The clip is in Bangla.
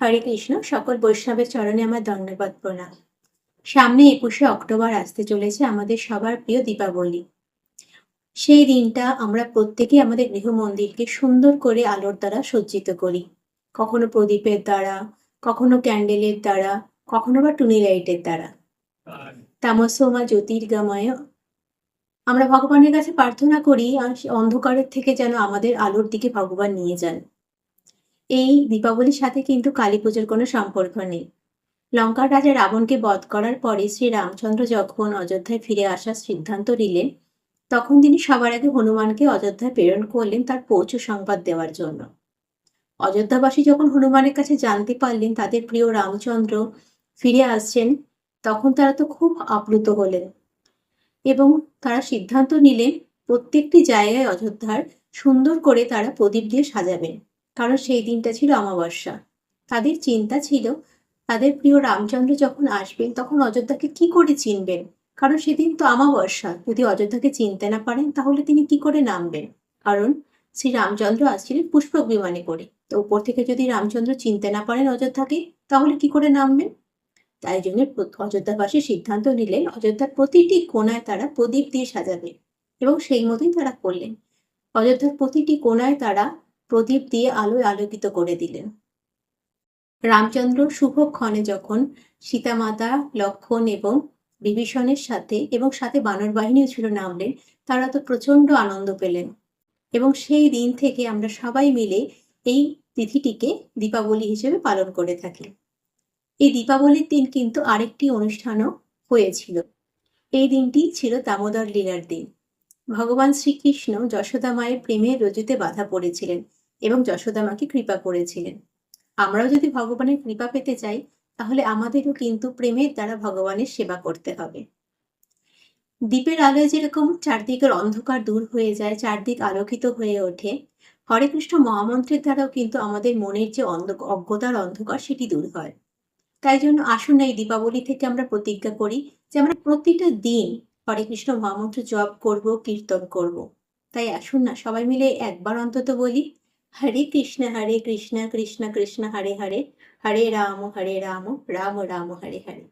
হরে কৃষ্ণ, সকল বৈষ্ণবের চরণে আমার ধন্যবাদ, প্রণাম। সামনে একুশে অক্টোবর আসতে চলেছে আমাদের সবার প্রিয় দীপাবলি। সেই দিনটা আমরা প্রত্যেকে আমাদের গৃহ মন্দিরকে সুন্দর করে আলোর দ্বারা সজ্জিত করি। কখনো প্রদীপের দ্বারা, কখনো ক্যান্ডেলের দ্বারা, কখনো বা টুনি লাইটের দ্বারা। তামসোমা জ্যোতির্গময় আমরা ভগবানের কাছে প্রার্থনা করি অন্ধকারের থেকে যেন আমাদের আলোর দিকে ভগবান নিয়ে যান। এই দীপাবলির সাথে কিন্তু কালী পুজোর কোনো সম্পর্ক নেই। লঙ্কার রাজা রাবণকে বধ করার পরে শ্রী রামচন্দ্র যখন অযোধ্যায় ফিরে আসার সিদ্ধান্ত নিলেন, তখন তিনি সবার আগে হনুমানকে অযোধ্যায় প্রেরণ করলেন তার পৌঁছ সংবাদ দেওয়ার জন্য। অযোধ্যাবাসী যখন হনুমানের কাছে জানতে পারলেন তাদের প্রিয় রামচন্দ্র ফিরে আসছেন, তখন তারা তো খুব আপ্লুত হলেন এবং তারা সিদ্ধান্ত নিলেন প্রত্যেকটি জায়গায় অযোধ্যার সুন্দর করে তারা প্রদীপ দিয়ে সাজাবেন। কারণ সেই দিনটা ছিল অমাবস্যা। তাদের চিন্তা ছিল, তাদের প্রিয় রামচন্দ্র যখন আসবেন, তখন অযোধ্যাকে কি করে চিনবেন? কারণ সেদিন তো অমাবস্যা, যদি অযোধ্যাকে চিনতে না পারেন, তাহলে তিনি কি করে নামবেন? কারণ শ্রী রামচন্দ্র আসছিলেন পুষ্পক বিমানে করে। তো উপর থেকে যদি রামচন্দ্র চিনতে না পারেন অযোধ্যাকে, তাহলে কি করে নামবেন? তাই জন্য অযোধ্যাবাসী সিদ্ধান্ত নিলেন, অযোধ্যার প্রতিটি কোণায় তারা প্রদীপ দিয়ে সাজাবে। এবং সেই মতোই তারা করলেন। অযোধ্যার প্রতিটি কোণায় তারা প্রদীপ দিয়ে আলোয় আলোকিত করে দিলেন। রামচন্দ্র শুভক্ষণে যখন সীতামাতা, লক্ষণ এবং বিভীষণের সাথে এবং সাথে বানর বাহিনীও ছিল নামলেন, তারা তো প্রচণ্ড আনন্দ পেলেন। এবং সেই দিন থেকে আমরা সবাই মিলে এই তিথিটিকে দীপাবলি হিসেবে পালন করে থাকি। এই দীপাবলির দিন কিন্তু আরেকটি অনুষ্ঠানও হয়েছিল। এই দিনটি ছিল দামোদর লীলার দিন। ভগবান শ্রীকৃষ্ণ যশোদা মায়ের প্রেমের রজুতে বাধা পড়েছিলেন। এবং যশোদা মাকে কৃপা করেছিলেন। আমরাও যদি ভগবানের কৃপা পেতে চাই, তাহলে আমাদেরও কিন্তু প্রেমের দ্বারা ভগবানের সেবা করতে হবে। দ্বীপের আলোয় যেরকম চারদিকের অন্ধকার দূর হয়ে যায়, চারদিক আলোকিত হয়ে ওঠে, হরে কৃষ্ণ মহামন্ত্রের দ্বারাও কিন্তু আমাদের মনের যে অজ্ঞতার অন্ধকার সেটি দূর হয়। তাই জন্য আসুন এই দীপাবলি থেকে আমরা প্রতিজ্ঞা করি যে আমরা প্রতিটা দিন হরে কৃষ্ণ মহামন্ত্র জপ করব, কীর্তন করব। তাই আসুন না, সবাই মিলে একবার অন্তত বলি হরে কৃষ্ণ হরে কৃষ্ণ কৃষ্ণ কৃষ্ণ হরে হরে হরে রাম হরে রাম রাম রাম হরে হরে